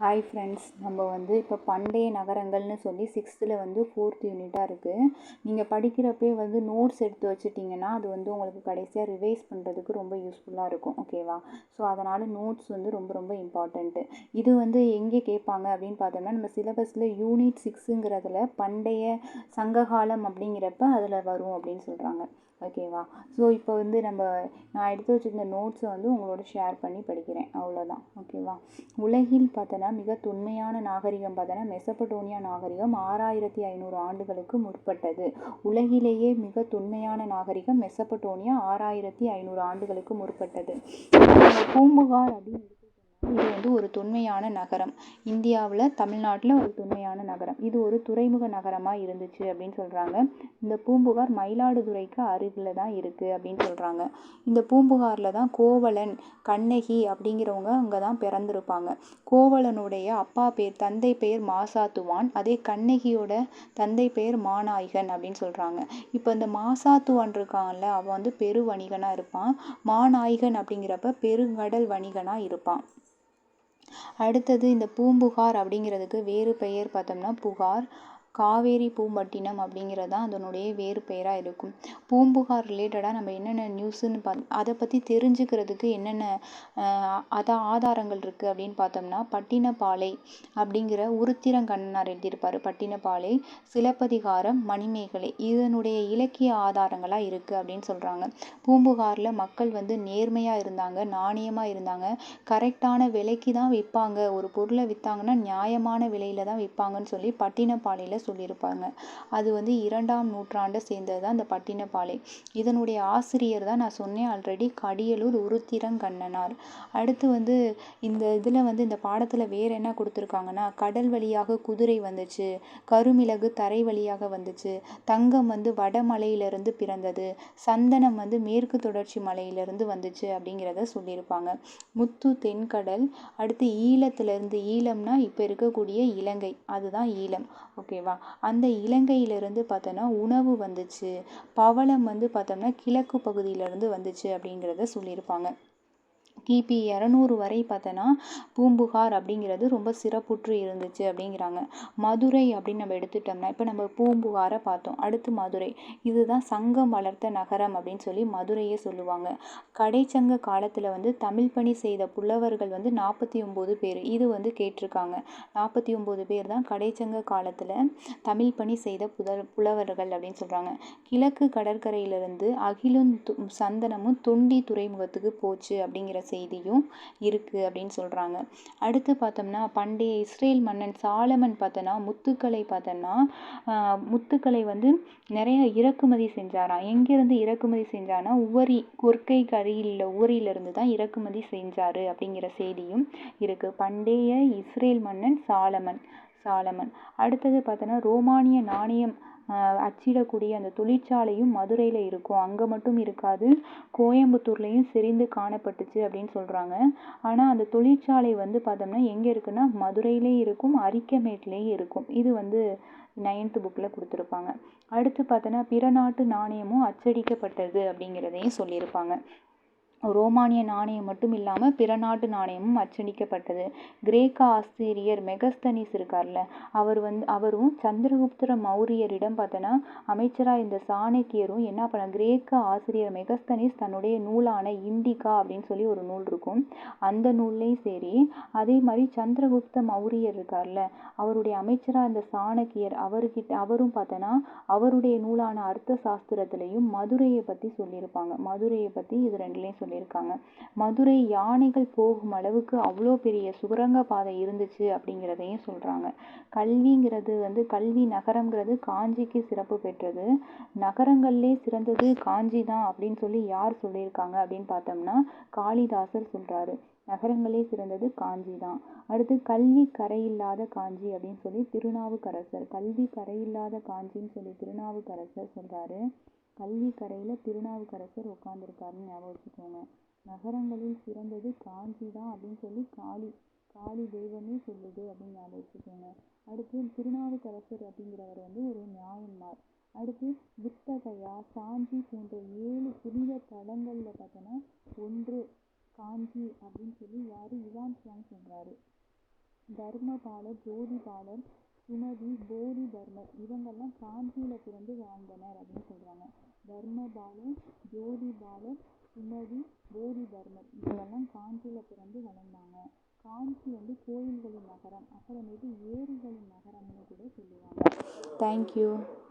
Hi friends நம்ம வந்து இப்போ பண்டைய நகரங்கள்னு சொல்லி சிக்ஸ்த்தில் வந்து ஃபோர்த் யூனிட்டாக இருக்குது நீங்கள் படிக்கிறப்பே வந்து நோட்ஸ் எடுத்து வச்சுட்டிங்கன்னா அது வந்து உங்களுக்கு கடைசியாக ரிவைஸ் பண்ணுறதுக்கு ரொம்ப யூஸ்ஃபுல்லாக இருக்கும். ஓகேவா ஸோ அதனால் நோட்ஸ் வந்து ரொம்ப ரொம்ப இம்பார்ட்டண்ட்டு இது வந்து எங்கே கேட்பாங்க அப்படின்னு பார்த்தோம்னா நம்ம சிலபஸில் யூனிட் சிக்ஸுங்கிறதுல பண்டைய சங்ககாலம் அப்படிங்கிறப்ப அதில் வரும் அப்படின்னு சொல்கிறாங்க ஓகேவா ஸோ இப்போ வந்து நம்ம நான் எடுத்து வச்சுருந்த நோட்ஸை வந்து உங்களோட ஷேர் பண்ணி படிக்கிறேன். அவ்வளோதான் ஓகேவா உலகில் பார்த்தோன்னா மிக தொன்மையான நாகரிகம் பார்த்தோன்னா மெசபடோனியா நாகரிகம் ஆறாயிரத்தி ஐநூறு ஆண்டுகளுக்கு முற்பட்டது. உலகிலேயே மிக தொன்மையான நாகரிகம் மெசபடோனியா ஆறாயிரத்தி ஐநூறு ஆண்டுகளுக்கு முற்பட்டது. பூம்புகார் அப்படின்னு இது வந்து ஒரு தொன்மையான நகரம். இந்தியாவில் தமிழ்நாட்டில் ஒரு தொன்மையான நகரம். இது ஒரு துறைமுக நகரமாக இருந்துச்சு அப்படின்னு சொல்கிறாங்க இந்த பூம்புகார் மயிலாடுதுறைக்கு அருகில் தான் இருக்குது அப்படின்னு சொல்கிறாங்க இந்த பூம்புகாரில் தான் கோவலன் கண்ணகி அப்படிங்கிறவங்க அங்கே தான் பிறந்திருப்பாங்க. கோவலனுடைய அப்பா பேர் தந்தை பெயர் மாசாத்துவான். அதே கண்ணகியோட தந்தை பெயர் மாநாயகன் அப்படின்னு சொல்கிறாங்க இப்போ இந்த மாசாத்துவான் இருக்கான்ல அவன் வந்து பெரு வணிகனாக இருப்பான். மாநாயகன் அப்படிங்கிறப்ப பெருங்கடல் வணிகனாக இருப்பான். அடுத்தது இந்த பூம்புகார் அப்படிங்கிறதுக்கு வேறு பெயர் பார்த்தோம்னா புகார். காவேரி பூம்பட்டினம் அப்படிங்கிறது தான் அதனுடைய வேறு பெயராக இருக்கும். பூம்புகார் ரிலேட்டடாக நம்ம என்னென்ன நியூஸுன்னு பாத் அதை பற்றி தெரிஞ்சுக்கிறதுக்கு என்னென்ன அதான் ஆதாரங்கள் இருக்குது அப்படின்னு பார்த்தோம்னா பட்டினப்பாலை அப்படிங்கிற உருத்திரங்கண்ணனார் எழுதியிருப்பார். பட்டினப்பாலை சிலப்பதிகாரம் மணிமேகலை இதனுடைய இலக்கிய ஆதாரங்களாக இருக்குது அப்படின்னு சொல்கிறாங்க பூம்புகாரில் மக்கள் வந்து நேர்மையாக இருந்தாங்க நாணயமாக இருந்தாங்க. கரெக்டான விலைக்கு தான் விற்பாங்க. ஒரு பொருளை விற்றாங்கன்னா நியாயமான விலையில் தான் விற்பாங்கன்னு சொல்லி பட்டினப்பாலையில் சொல்லியிருப்பாங்க. அது வந்து இரண்டாம் நூற்றாண்டை சேர்ந்தது தான் இந்த பட்டினப்பாலை. இதனுடைய ஆசிரியர் தான் நான் சொன்னேன் ஆல்ரெடி கடியலூர் உருத்திரங்கண்ணனார். அடுத்து வந்து இந்த இதில் வந்து இந்த பாடத்தில் வேறு என்ன கொடுத்துருக்காங்கன்னா கடல் வழியாக குதிரை வந்துச்சு கருமிளகு தரை வழியாக வந்துச்சு தங்கம் வந்து வடமலையிலிருந்து பிறந்தது சந்தனம் வந்து மேற்கு தொடர்ச்சி மலையிலிருந்து வந்துச்சு அப்படிங்கிறத சொல்லியிருப்பாங்க. முத்து தென்கடல் அடுத்து ஈழத்துலேருந்து ஈழம்னா இப்போ இருக்கக்கூடிய இலங்கை அதுதான் ஈழம். ஓகேவா? ஓகேவா அந்த இலங்கையிலிருந்து பார்த்தோன்னா உணவு வந்துச்சு. பவளம் வந்து பார்த்தோம்னா கிழக்கு பகுதியிலேருந்து வந்துச்சு அப்படிங்கிறத சொல்லியிருப்பாங்க. கிபி இரநூறு வரை பார்த்தோன்னா பூம்புகார் அப்படிங்கிறது ரொம்ப சிறப்புற்று இருந்துச்சு அப்படிங்கிறாங்க. மதுரை அப்படின்னு நம்ம எடுத்துட்டோம்னா இப்போ நம்ம பூம்புகாரை பார்த்தோம். அடுத்து மதுரை. இதுதான் சங்கம் வளர்த்த நகரம் அப்படின்னு சொல்லி மதுரையே சொல்லுவாங்க. கடைச்சங்க காலத்தில் வந்து தமிழ் பணி செய்த புலவர்கள் வந்து நாற்பத்தி ஒம்பது பேர். இது வந்து கேட்டிருக்காங்க. நாற்பத்தி ஒம்பது பேர் தான் கடைச்சங்க காலத்தில் தமிழ் பணி செய்த புதல் புலவர்கள் அப்படின்னு சொல்கிறாங்க கிழக்கு கடற்கரையிலிருந்து அகிலும் சந்தனமும் தொண்டி துறைமுகத்துக்கு போச்சு அப்படிங்கிற செய்தியும் இருக்குது அப்படின்னு சொல்கிறாங்க அடுத்து பார்த்தோம்னா பண்டைய இஸ்ரேல் மன்னன் சாலமன் பார்த்தோன்னா முத்துக்களை பார்த்தோன்னா முத்துக்களை வந்து நிறைய இறக்குமதி செஞ்சாராம் எங்கேருந்து இறக்குமதி செஞ்சார்னா உவரி கொர்க்கை கரியில் உவரியிலிருந்து தான் இறக்குமதி செஞ்சார் அப்படிங்கிற செய்தியும் இருக்குது பண்டைய இஸ்ரேல் மன்னன் சாலமன் சாலமன். அடுத்தது பார்த்தோன்னா ரோமானிய நாணயம் அச்சிடக்கூடிய அந்த தொழிற்சாலையும் மதுரையில் இருக்கும். அங்கே மட்டும் இருக்காது. கோயம்புத்தூர்லேயும் செறிந்து காணப்பட்டுச்சு அப்படின்னு சொல்கிறாங்க ஆனால் அந்த தொழிற்சாலை வந்து பார்த்தோம்னா எங்கே இருக்குன்னா மதுரையிலேயும் இருக்கும் அரிக்கமேட்லேயும் இருக்கும். இது வந்து நைன்த்து புக்கில் கொடுத்துருப்பாங்க. அடுத்து பார்த்தோன்னா பிற நாட்டு நாணயமும் அச்சடிக்கப்பட்டது அப்படிங்கிறதையும் சொல்லியிருப்பாங்க. ரோமானிய நாணயம் மட்டும் இல்லாமல் பிற நாட்டு நாணயமும் அச்சடிக்கப்பட்டது கிரேக்க ஆசிரியர் மெகஸ்தனிஸ் இருக்கார்ல அவர் வந்து அவரும் சந்திரகுப்தர மௌரியரிடம் பார்த்தோன்னா அமைச்சராக இந்த சாணக்கியரும் என்ன பண்ண கிரேக்க ஆசிரியர் மெகஸ்தனிஸ் தன்னுடைய நூலான இண்டிகா அப்படின்னு சொல்லி ஒரு நூல் இருக்கும். அந்த நூல்லையும் சரி அதே மாதிரி சந்திரகுப்த மௌரியர் இருக்கார்ல அவருடைய அமைச்சராக இந்த சாணக்கியர் அவர்கிட்ட அவரும் பார்த்தோன்னா அவருடைய நூலான அர்த்த சாஸ்திரத்திலையும் மதுரையை பற்றி சொல்லியிருப்பாங்க. மதுரையை பற்றி இது ரெண்டுலேயும் சொல்லி சொல்லியிருக்காங்க. மதுரை யானைகள் போகும் அளவுக்கு அவ்வளோ பெரிய சுரங்க பாதை இருந்துச்சு அப்படிங்கிறதையும் சொல்கிறாங்க கல்விங்கிறது வந்து கல்வி நகரங்கிறது காஞ்சிக்கு சிறப்பு பெற்றது. நகரங்கள்லே சிறந்தது காஞ்சி தான் அப்படின்னு சொல்லி யார் சொல்லியிருக்காங்க அப்படின்னு பார்த்தோம்னா காளிதாசர் சொல்கிறாரு நகரங்களே சிறந்தது காஞ்சி தான். அடுத்து கல்வி கரையில்லாத காஞ்சி அப்படின்னு சொல்லி திருநாவுக்கரசர். கல்வி கரையில்லாத காஞ்சின்னு சொல்லி திருநாவுக்கரசர் சொல்கிறாரு கல்வி கரையில் திருநாவுக்கரசர் உட்காந்துருக்காருன்னு ஞாபகம் வச்சுக்கோங்க. நகரங்களில் சிறந்தது காஞ்சி தான் அப்படின்னு சொல்லி காளி காளி தெய்வமே சொல்லுது அப்படின்னு ஞாபகம் வச்சுக்கோங்க. அடுத்து திருநாவுக்கரசர் அப்படிங்கிறவர் வந்து ஒரு நியாயன்மார் அடுத்து வித்தகையா சாஞ்சி போன்ற ஏழு புனித தலங்களில் பார்த்தோன்னா ஒன்று காஞ்சி அப்படின்னு சொல்லி யார்? இவான் சாங் சொல்கிறாரு தர்மபாலர் ஜோதிபாலர் சுமதி போதி தர்மர் இவங்கெல்லாம் காஞ்சியில் பிறந்து வாழ்ந்தனர் அப்படின்னு சொல்கிறாங்க ஜோதி ஜோதிபாலர் சுமதி போதி தர்மர் இவங்கெல்லாம் காஞ்சியில் பிறந்து வளர்ந்தாங்க. காஞ்சி வந்து கோயில்களின் நகரம் அப்புறமேட்டு ஏரிகளின் நகரம்னு கூட சொல்லுவாங்க. தேங்க்யூ